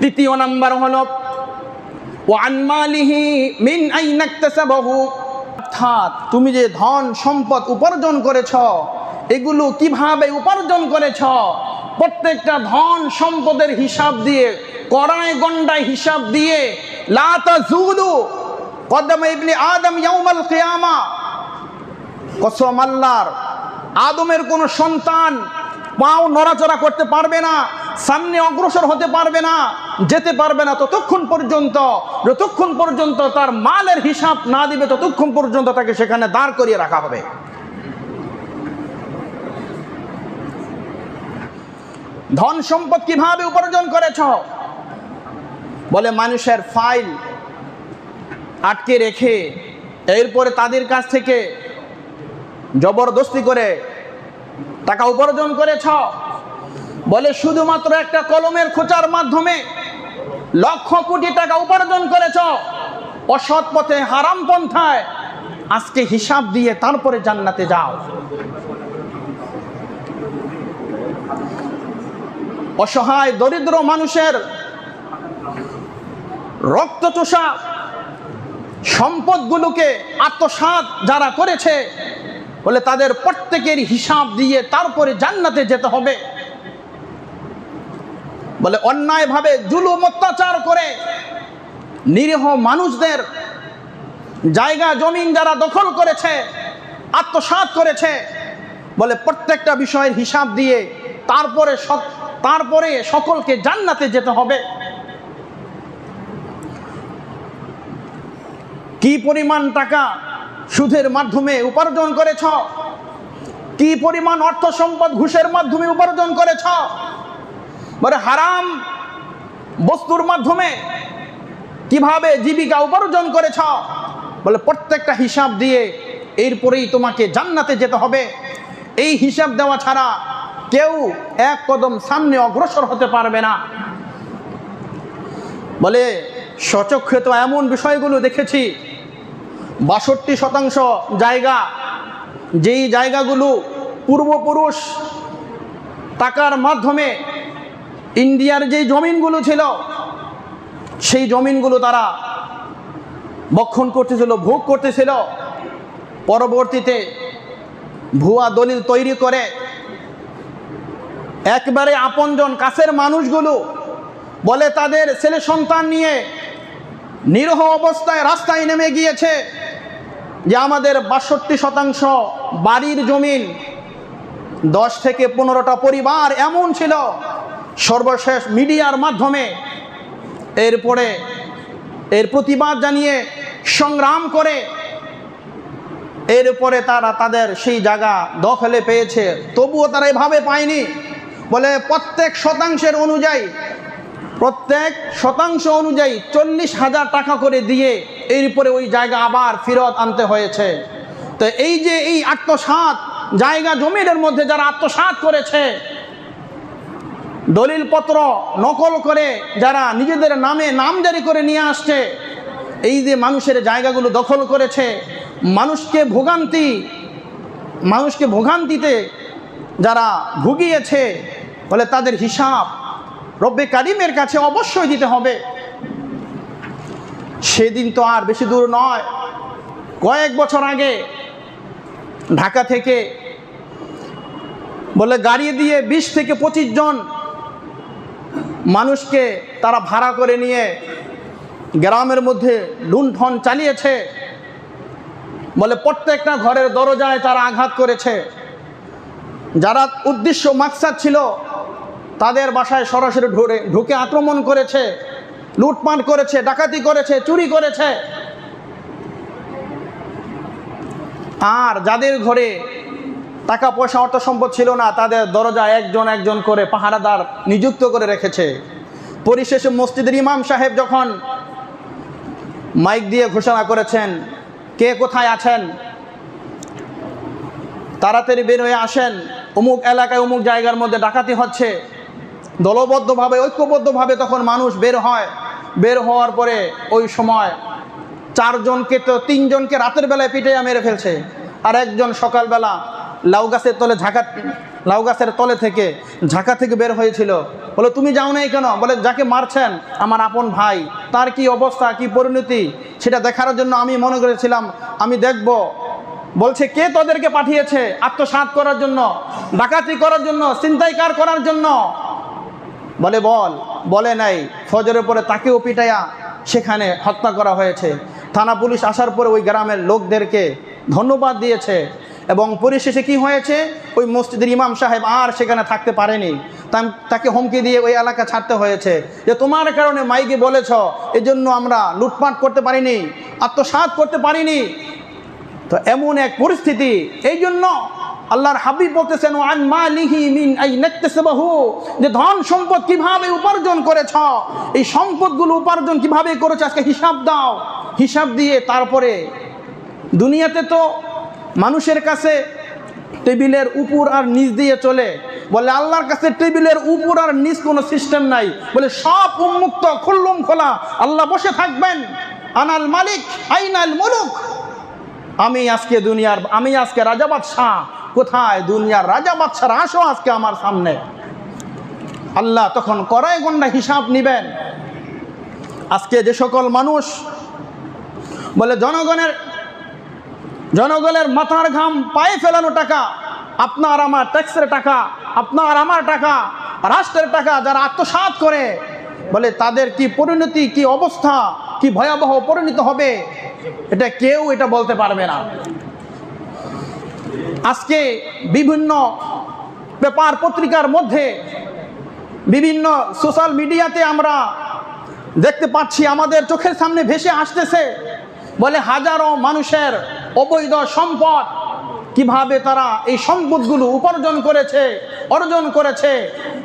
দ্বিতীয় নাম্বার হলো মিন অর্থাৎ তুমি যে ধন সম্পদ উপার্জন করেছ, এগুলো কীভাবে উপার্জন করেছ? প্রত্যেকটা ধন সম্পদের হিসাব দিয়ে, কড়ায় গন্ডায় হিসাব দিয়ে, লা তাজুলু কদম ইবনে আদম ইয়াউমাল কিয়ামা। কসম আল্লাহর, আদমের কোনো সন্তান পাও নড়াচড়া করতে পারবে না। সামনে অগ্রসর হতে পারবে না, যেতে পারবে না ততক্ষণ পর্যন্ত, যতক্ষণ পর্যন্ত তার মালের হিসাব না দিবে, ততক্ষণ পর্যন্ত তাকে সেখানে দাঁড় করিয়ে রাখা হবে। ধন সম্পদ কীভাবে উপার্জন করেছ? বলে মানুষের ফাইল আটকে রেখে, এরপরে তাদের কাছ থেকে জবরদস্তি করে টাকা উপার্জন করেছ? বলে, শুধুমাত্র একটা কলমের খোঁচার মাধ্যমে লক্ষ কোটি টাকা উপার্জন করেছ। অসৎ পথে হারাম পন্থায় আজকে হিসাব দিয়ে তারপরে জান্নাতে যাও। অসহায়, দরিদ্র মানুষের রক্তচোষা সম্পদগুলোকে আত্মসাৎ যারা করেছে, বলে তাদের প্রত্যেকের হিসাব দিয়ে তারপরে জান্নাতে যেতে হবে। বলে অন্যায়ভাবে জুলুম অত্যাচার করে নিরীহ মানুষদের জায়গা, জমিন যারা দখল করেছে, আত্মসাৎ করেছে, বলে প্রত্যেকটা বিষয়ের হিসাব দিয়ে তারপরে তারপরে সকলকে জান্নাতে যেতে হবে। কি পরিমাণ টাকা সুদের মাধ্যমে উপার্জন করেছ? কি পরিমাণ অর্থ সম্পদ ঘুষের মাধ্যমে উপার্জন করেছ? বলে হারাম বস্তুর মাধ্যমে কীভাবে জীবিকা উপার্জন করেছ? বলে প্রত্যেকটা হিসাব দিয়ে এরপরেই তোমাকে জান্নাতে যেতে হবে। এই হিসাব দেওয়া ছাড়া কেউ এক কদম সামনে অগ্রসর হতে পারবে না। বলে সচক্ষে তো এমন বিষয়গুলো দেখেছি। বাষট্টি শতাংশ জায়গা, যেই জায়গাগুলো পূর্বপুরুষ টাকার মাধ্যমে ইন্ডিয়ার যেই জমিনগুলো ছিল, সেই জমিনগুলো তারা বক্ষণ করতেছিল, ভোগ করতেছিল। পরবর্তীতে ভুয়া দলিল তৈরি করে একবারে আপনজন কাছের মানুষগুলো বলে, তাদের ছেলে সন্তান নিয়ে নিরহ অবস্থায় রাস্তায় নেমে গিয়েছে যে আমাদের বাষট্টি শতাংশ বাড়ির জমিন, দশ থেকে পনেরোটা পরিবার এমন ছিল সর্বশেষ মিডিয়ার মাধ্যমে এরপরে এর প্রতিবাদ জানিয়ে সংগ্রাম করে এরপরে তারা তাদের সেই জায়গা দখলে পেয়েছে। তবুও তারা এভাবে পায়নি। বলে প্রত্যেক শতাংশের অনুযায়ী, প্রত্যেক শতাংশ অনুযায়ী চল্লিশ হাজার টাকা করে দিয়ে এরপরে ওই জায়গা আবার ফেরত আনতে হয়েছে। তো এই যে এই আত্মসাত জায়গা জমিনের মধ্যে যারা আত্মসাত করেছে দলিলপত্র নকল করে যারা নিজেদের নামে নাম জারি করে নিয়ে আসছে, এই যে মানুষের জায়গাগুলো দখল করেছে, মানুষকে ভোগান্তি, মানুষকে ভোগান্তিতে যারা ভুগিয়েছে বলে তাদের হিসাব রব্বে কারিমের কাছে অবশ্যই দিতে হবে। সেদিন তো আর বেশি দূর নয়। কয়েক বছর আগে ঢাকা থেকে বলে গাড়ি দিয়ে বিশ থেকে পঁচিশ জন মানুষকে তারা ভাড়া করে নিয়ে গ্রামের মধ্যে লুণ্ঠন চালিয়েছে। বলে প্রত্যেকটা ঘরের দরজায় তারা আঘাত করেছে। যারা উদ্দেশ্য, মাকসাদ ছিল, তাদের বাসায় সরাসরি ঢুকে ঢুকে আক্রমণ করেছে, লুটপাট করেছে, ডাকাতি করেছে, চুরি করেছে। আর যাদের ঘরে টাকা পয়সা অর্থ সম্পদ ছিল না, তাদের দরজা একজন একজন করে পাহারাদার নিযুক্ত করে রেখেছে। পরিশেষে মসজিদের ইমাম সাহেব যখন মাইক দিয়ে ঘোষণা করেছেন, কে কোথায় আছেন? তাড়াতাড়ি বের হয়ে আসেন। অমুক এলাকায় অমুক জায়গার মধ্যে ডাকাতি হচ্ছে। দলবদ্ধভাবে, ঐক্যবদ্ধভাবে তখন মানুষ বের হয়। বের হওয়ার পরে ওই সময় চারজনকে তো তিনজনকে রাতের বেলায় পিটাইয়া মেরে ফেলছে। আর একজন সকালবেলা লাউ গাছের তলে ঝাঁকা, লাউ গাছের তলে থেকে ঝাঁকা থেকে বের হয়েছিল। বলে, তুমি যাও নাই কেন? বলে, যাকে মারছেন আমার আপন ভাই, তার কি অবস্থা, কি পরিণতি? সেটা দেখার জন্য আমি মনে করেছিলাম, আমি দেখব। বলছে, কে তোদেরকে পাঠিয়েছে আত্মসাৎ করার জন্য, ডাকাতি করার জন্য চিন্তাইকার করার জন্য? বলে, বল। বলে নাই, ফজরের পরে তাকেও পিটাইয়া সেখানে হত্যা করা হয়েছে। থানা পুলিশ আসার পরে ওই গ্রামের লোকদেরকে ধন্যবাদ দিয়েছে। এবং পরিশেষে কি হয়েছে? ওই মসজিদের ইমাম সাহেব আর সেখানে থাকতে পারেনি। তাকে হুমকি দিয়ে ওই এলাকা ছাড়তে হয়েছে। যে তোমার কারণে মাইকে বলেছ, এজন্য আমরা লুটপাট করতে পারিনি, আত্মসাৎ করতে পারিনি। তো এমন এক পরিস্থিতি। এই জন্য আল্লাহর হাবিব বলতেছেন আন মালিহি মিন আই নাকতাসবাহু। যে ধন সম্পদ কীভাবে উপার্জন করেছ, এই সম্পদগুলো উপার্জন কীভাবে করেছ, আজকে হিসাব দাও। হিসাব দিয়ে তারপরে দুনিয়াতে তো মানুষের কাছে টেবিলের উপর আর নিচ দিয়ে চলে। বলে, আল্লাহর কাছে টেবিলের উপর আর নিচ কোনো সিস্টেম নাই। বলে, সব উন্মুক্ত, খুল্লুম খোলা। আল্লাহ বসে থাকবেন। আনাল মালিক, আইনাল মুলুক। আমি আজকে দুনিয়ার, আমি আজকে রাজা বাদশাহ। কোথায় দুনিয়ার রাজা বাদশার আসো আজকে আমার সামনে। আল্লাহ তখন করাই গন্ডা হিসাব নিবেন। আজকে যে সকল মানুষ, বলে, জনগণের জনগণের মাথার ঘাম পায়ে ফেলানো টাকা, আপনার আমার ট্যাক্সের টাকা, আপনার আমার টাকা, রাষ্ট্রের টাকা যারা আত্মসাৎ করে, বলে তাদের কি পরিণতি, কি অবস্থা, কি ভয়াবহ পরিণত হবে? এটা কেউ এটা বলতে পারবে না। আজকে বিভিন্ন পেপার পত্রিকার মধ্যে বিভিন্ন সোশ্যাল মিডিয়াতে আমরা দেখতে পাচ্ছি, আমাদের চোখের সামনে ভেসে আসতেছে, বলে হাজারো মানুষের অবৈধ সম্পদ। কীভাবে তারা এই সম্পদগুলো উপার্জন করেছে, অর্জন করেছে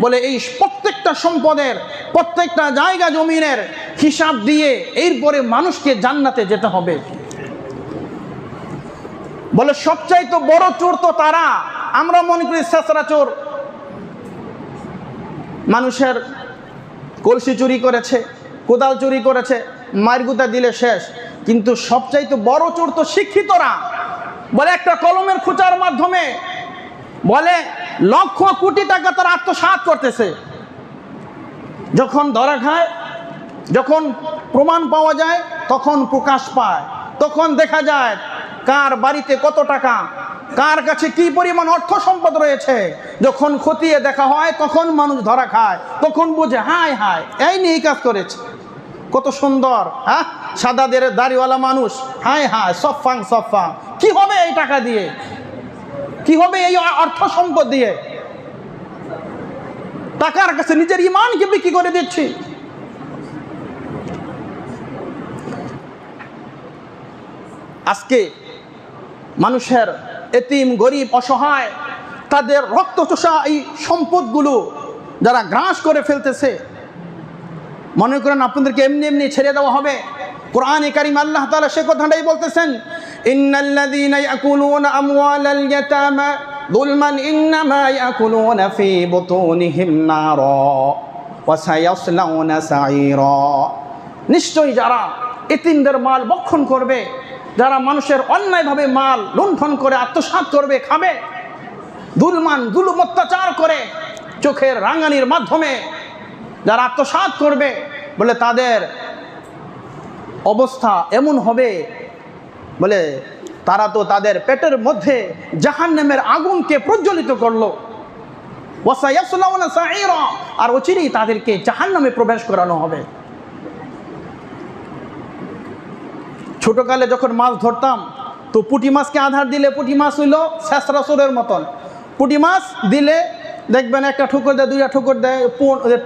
বলে এই প্রত্যেকটা সম্পদের, প্রত্যেকটা জায়গা জমিনের হিসাব দিয়ে এরপরে মানুষকে জান্নাতে যেতে হবে। বলে সবচাইতে বড় চোর তো তারা। আমরা মনে করি শেষরা চোর। মানুষের কলসি চুরি করেছে, কোদাল চুরি করেছে মারগুতা দিলে শেষ। কিন্তু সবচাইতে বড় চোর তো শিক্ষিতরা। বলে একটা কলমের খুচার মাধ্যমে বলে লক্ষ কোটি টাকা তারা আত্মসাৎ করতেছে। যখন ধরা খায়, যখন প্রমাণ পাওয়া যায়, তখন প্রকাশ পায়, তখন দেখা যায় কার বাড়িতে কত টাকা, কার কাছে কি পরিমাণ অর্থ সম্পদ রয়েছে। যখন খতিয়ে দেখা হয়, তখন মানুষ ধরা খায়, তখন বুঝে, হায় হায়, এই নিয়ে কাজ করেছে। কত সুন্দর হ্যাঁ? সাদাদের দাড়িওয়ালা মানুষ। হায় হায়, সফাং সফাং। কি হবে এই টাকা দিয়ে? কি হবে এই অর্থ সম্পদ দিয়ে? টাকার কাছে নিজের ইমানকে বিক্রি করে দিচ্ছি। আজকে মানুষের এতিম, গরিব, অসহায়, তাদের রক্তচোষা এই সম্পদগুলো যারা গ্রাস করে ফেলতেছে মনে করেন আপনাদেরকে এমনি এমনি ছেড়ে দেওয়া হবে। কোরআনে কারিম আল্লাহ তালা সে কথাটাই বলতেছেন নিশ্চয়ই যারা এতিমদের মাল বক্ষণ করবে, যারা মানুষের অন্যায়ভাবে মাল লুণ্ঠন করে, আত্মসাৎ করবে, খাবে, দুলমান, দুলুম অত্যাচার করে চোখের রাঙানির মাধ্যমে যারা আত্মসাৎ করবে বলে তাদের অবস্থা এমন হবে বলে তারা তো তাদের পেটের মধ্যে জাহান্নামের আগুনকে প্রজ্বলিত করল। আর অচিরেই তাদেরকে জাহান্নামে প্রবেশ করানো হবে। ছোটকালে যখন মাছ ধরতাম, তো পুঁটি মাছকে আধার দিলে পুঁটি মাছ হইল শেষরাসুরের মতন। পুঁটি মাছ দিলে দেখবেন একটা ঠুকর দেয়, দুইটা ঠুকর দেয়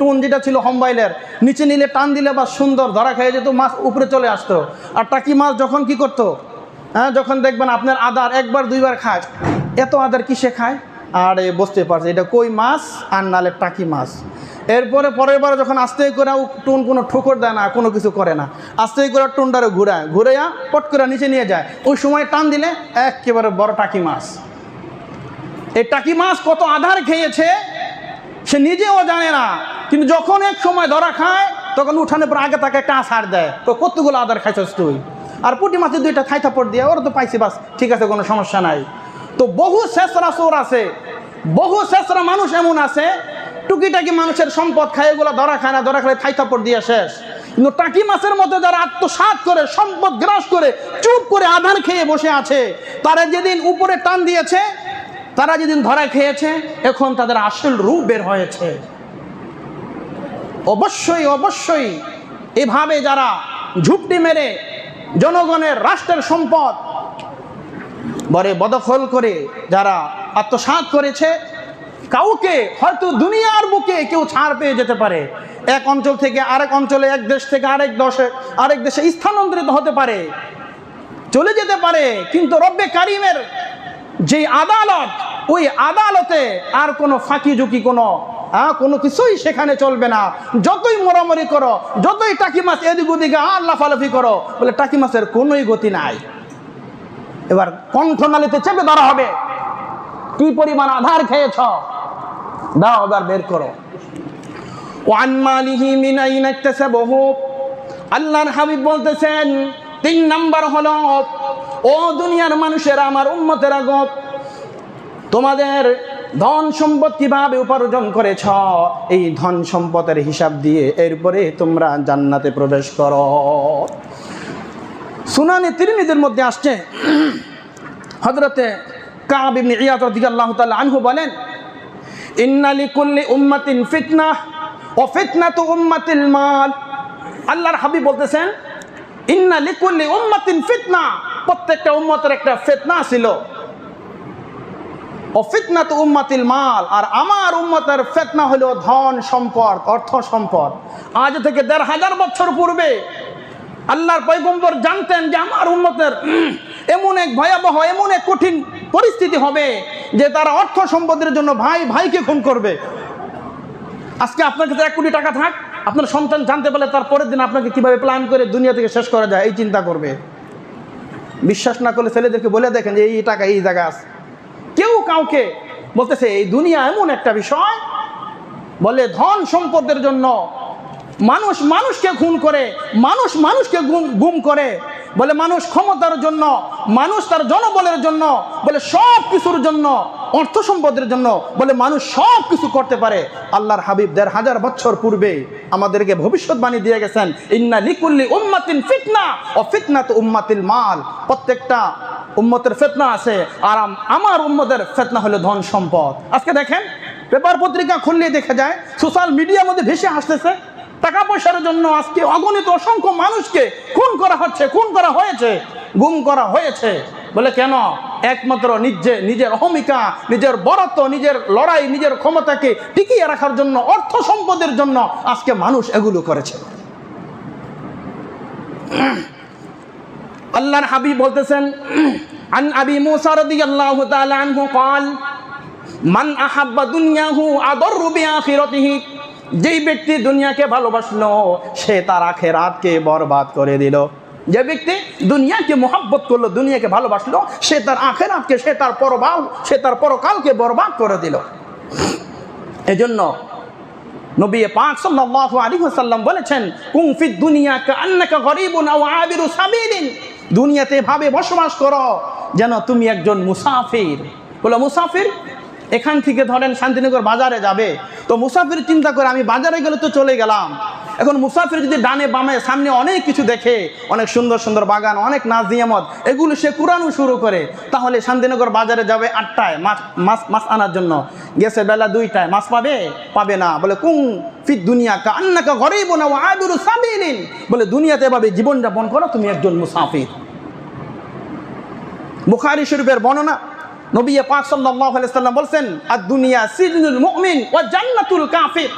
টুন যেটা ছিল হম্বাইলের, নিচে নিলে টান দিলে বা সুন্দর, ধরা খেয়ে যেত, মাছ উপরে চলে আসতো। আর টাকি মাছ যখন কি করতো? হ্যাঁ যখন দেখবেন আপনার আদার একবার, দুইবার খায়, এত আদার কিসে খায়? আর এ বুঝতে পারছে, এটা কই মাছ আর নালে টাকি মাছ। এরপরে পরের বার যখন আস্তে করে টুন কোনো ঠোকর দেয় না, কোনো কিছু করে না, আস্তে করে টুনটারে ঘুরায়, ঘুরাইয়া পট করে নিচে নিয়ে যায়। ওই সময় টান দিলে একেবারে বড় টাকি মাছ। এই টাকি মাছ কত আধার খেয়েছে, সে নিজেও জানে না। কিন্তু যখন এক সময় ধরা খায়, তখন উঠানে পর আগে তাকে একটা আসার দেয়। তো কতগুলো আধার খাইছস তুই? আর পুঁটি মাছের দুইটা থাই থাপড় দিয়ে, ওরা তো পাইছি, বাস, ঠিক আছে, কোনো সমস্যা নাই। তো বহু শেষরা চোর আছে, বহু শেষরা মানুষ এমন আছে, টুকিটাকি মানুষের সম্পদ খায়, এগুলো ধরা খায় না, ধরা খায় থাই থাপড় দিয়ে শেষ। কিন্তু টাকি মাছের মতো যারা আত্মসাৎ করে, সম্পদ গ্রাস করে, চুপ করে আধার খেয়ে বসে আছে, তারা যেদিন উপরে টান দিয়েছে তারা যেদিন ধরা খেয়েছে, এখন তাদের আসল রূপ বের হয়েছে। অবশ্যই অবশ্যই এভাবে যারা ঝুপটি মেরে জনগণের রাষ্ট্রের সম্পদ বরে বদখল করে যারা আত্মসাৎ করেছে, কাউকে হয়তো দুনিয়ার বুকে কেউ ছাড় পেয়ে যেতে পারে। এক অঞ্চল থেকে আরেক অঞ্চলে, এক দেশ থেকে আরেক দশে, আরেক দেশে স্থানান্তরিত হতে পারে। চলে যেতে পারে, কিন্তু রব্বে কারিমের যে আদালত ওই আদালতে আর কোনো ফাঁকি ঝুঁকি, কোনো হ্যাঁ কোনো কিছুই সেখানে চলবে না। যতই মোরামরি করো, যতই টাকি মাছ এদিক ওদিকে আর লাফালাফি করো, বলে টাকি মাছের কোনোই গতি নাই। এবার কণ্ঠনালীতে চেপে ধরা হবে। কি পরিমাণ আধার খেয়েছ? দাও এবার বের করো। ওয়ান বলতেছেন, তিন নাম্বার হলো, ও দুনিয়ার মানুষেরা, আমার উম্মতেরা গো তোমাদের ধন সম্পদ কীভাবে উপার্জন করেছ? এই ধন সম্পদের হিসাব দিয়ে এরপরে তোমরা জান্নাতে প্রবেশ করো। সুনানি তিরমিদের মধ্যে আসছে হজরতে কাব ইবনে ইয়াদ রাদিয়াল্লাহু তাআলা আনহু বলেন, ইন্না লিকুল্লি উম্মাতিন ফিতনা ও ফিতনাতু উম্মাতিল মাল। আল্লাহর হাবিব বলতেছেন, ইন্না লিকুল্লি উম্মাতিন ফিতনা। প্রত্যেকটা উম্মতের একটা ফিতনা ছিল। ও ফিতনাতু উম্মাতিল মাল, আর আমার উম্মতের ফেতনা হলো ধন সম্পদ, অর্থ সম্পদ। আজ থেকে দেড় হাজার বছর পূর্বে আল্লাহর পয়গম্বর জানতেন যে আমার উন্মতের এমন এক ভয়াবহ, এমন এক কঠিন পরিস্থিতি হবে যে তারা অর্থ সম্পদের জন্য ভাই ভাইকে খুন করবে। আজকে আপনার কাছে এক কোটি টাকা থাক, আপনার সন্তান জানতে পারলে তার পরের দিন আপনাকে কীভাবে প্ল্যান করে দুনিয়া থেকে শেষ করা যায়, এই চিন্তা করবে। বিশ্বাস না করলে ছেলেদেরকে বলে দেখেন যে এই টাকা, এই জায়গা আছে। কাউকে বলতেছে, এই দুনিয়া এমন একটা বিষয় বলে ধন সম্পদের জন্য মানুষ মানুষকে খুন করে, মানুষ মানুষকে গুম করে বলে মানুষ ক্ষমতার জন্য, মানুষ তার জনবলের জন্য বলে সব কিছুর জন্য, অর্থ সম্পদের জন্য বলে মানুষ সব কিছু করতে পারে। আল্লাহর হাবিব দেড় হাজার বছর পূর্বে আমাদেরকে ভবিষ্যৎবাণী দিয়ে গেছেন, ইন্না লিকুল্লি উম্মাতিন ফিতনা ও ফিতনা তো উম্মাতিল মাল। প্রত্যেকটা উম্মতের ফেতনা আছে। আর আম- আমার উম্মতের ফেতনা হলো ধন সম্পদ। আজকে দেখেন, পেপার পত্রিকা খুললে দেখা যায়, সোশ্যাল মিডিয়ার মধ্যে ভেসে আসতেছে। টাকা পয়সার জন্য আজকে অগণিত অসংখ্য মানুষকে খুন করা হচ্ছে, খুন করা হয়েছে, গুম করা হয়েছে। বলে কেন? একমাত্র নিজে, নিজের অহমিকা, নিজের বরত্ব, নিজের লড়াই, নিজের ক্ষমতাকে টিকিয়ে রাখার জন্য, অর্থ সম্পদের জন্য আজকে মানুষ এগুলো করেছে। আল্লাহর হাবিব বলতেছেন আন আবি মুসা রাদিয়াল্লাহু তাআলা আনহু قال মান আহাব্বা দুনিয়াহু আদরু বিআখিরাতিহি যেই ব্যক্তি দুনিয়াকে ভালোবাসলো সে তার আখেরাতকে বরবাদ করে দিল যে ব্যক্তি দুনিয়াকে মোহাব্বত করলো দুনিয়াকে ভালোবাসলো সে তার আখেরাতকে সে তার পরবাল সে তার পরকালকে বরবাদ করে দিল এজন্য নবী পাক সাল্লাল্লাহু আলাইহি ওয়াসাল্লাম বলেছেন কুম ফিদ দুনিয়া কান্নাকা গরিবুন আও আবিরু সাবিলিন দুনিয়াতে ভাবে বসবাস করো, যেন তুমি একজন মুসাফির। বলো, মুসাফির, এখান থেকে ধরেন শান্তিনগর বাজারে যাবে। তো মুসাফির চিন্তা করে আমি বাজারে গেলে তো চলে গেলাম। এখন মুসাফির যদি ডানে বামে সামনে অনেক কিছু দেখে, অনেক সুন্দর সুন্দর বাগান, অনেক নাচ নিয়ামত এগুলো সে কুরানো শুরু করে, তাহলে শান্তিনগর বাজারে যাবে আটটায় মাছ মাছ মাছ আনার জন্য। গেছে বেলা দুইটায়, মাছ পাবে? পাবে না। বলে কুং ফির দুনিয়া কা আন্নাকা ঘরেই বোনা ও আদুরু সাবিলিন। বলে, দুনিয়াতে এভাবে জীবনযাপন করো, তুমি একজন মুসাফির। বুখারি শরীফের বর্ণনা, নবী পাক আলাইহি সাল্লাম বলছেন আর দুনিয়া সিজনুল মুমিন ওয়া জান্নাতুল কাফির।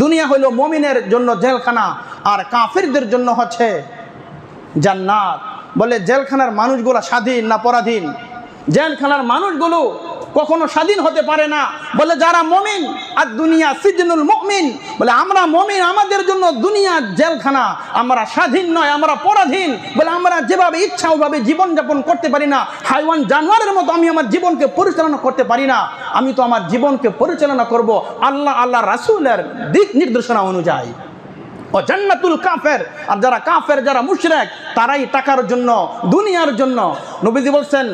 দুনিয়া হলো মমিনের জন্য জেলখানা, আর কাফিরদের জন্য হচ্ছে জান্নাত। বলে জেলখানার মানুষগুলো স্বাধীন না পরাধীন? জেলখানার মানুষগুলো কখনো স্বাধীন হতে পারে না। বলে, যারা মমিন আর দুনিয়া সিজনুল মুমিন বলে, আমরা মমিন, আমাদের জন্য দুনিয়া জেলখানা। আমরা স্বাধীন নয়, আমরা পরাধীন। বলে, আমরা যেভাবে ইচ্ছা, ওভাবে জীবনযাপন করতে পারি না। হাইওয়ান জানোয়ারের মতো আমি আমার জীবনকে পরিচালনা করতে পারি না। আমি তো আমার জীবনকে পরিচালনা করব আল্লাহ আল্লাহ রাসূলের দিক নির্দেশনা অনুযায়ী। ও জান্নাতুল কাফের, আর যারা কাফের, যারা মুশরিক, তারাই টাকার জন্য, দুনিয়ার জন্য। নবীজি বলছেন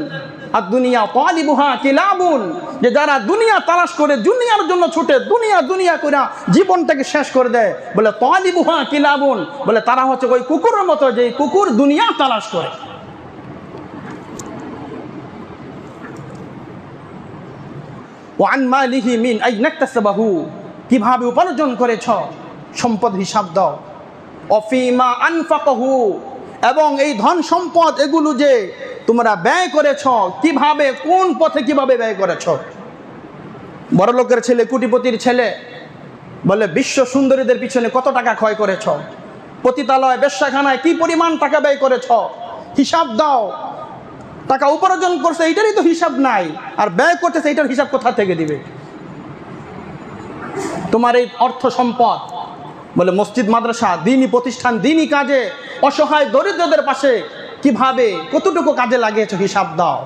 আর দুনিয়া তালিবুহা কিলাবুন, যে যারা দুনিয়া তালাশ করে দুনিয়ার জন্য ছুটে, দুনিয়া দুনিয়া করে জীবনটাকে শেষ করে দেয়, বলে তালিবুহা কিলাবুন, বলে তারা হচ্ছে ওই কুকুরের মতো যে কুকুর দুনিয়া তালাশ করে। ওয়ান মালিহি মিন আই নাক্তাসাবাহু, কীভাবে উপার্জন করেছ? সম্পদ হিসাব দাও। অফিমা আনফাকহু এবং এই ধন সম্পদ এগুলো যে তোমরা ব্যয় করেছ, কীভাবে, কোন পথে কীভাবে ব্যয় করেছ? বড় লোকের ছেলে, কুটিপতির ছেলে, বলে বিশ্ব সুন্দরীদের পিছনে কত টাকা ক্ষয় করেছ? পতিতালয়, বেশ্যাখানায় কি পরিমাণ টাকা ব্যয় করেছ? হিসাব দাও। টাকা উপার্জন করছে, এইটারই তো হিসাব নাই। আর ব্যয় করতেছে, এইটার হিসাব কোথা থেকে দিবে? তোমার এই অর্থ সম্পদ বলে, মসজিদ, মাদ্রাসা, দিনই প্রতিষ্ঠান, দিনই কাজে। অসহায় দরিদ্রদের পাশে কীভাবে, কতটুকু কাজে লাগিয়েছ হিসাব দাও।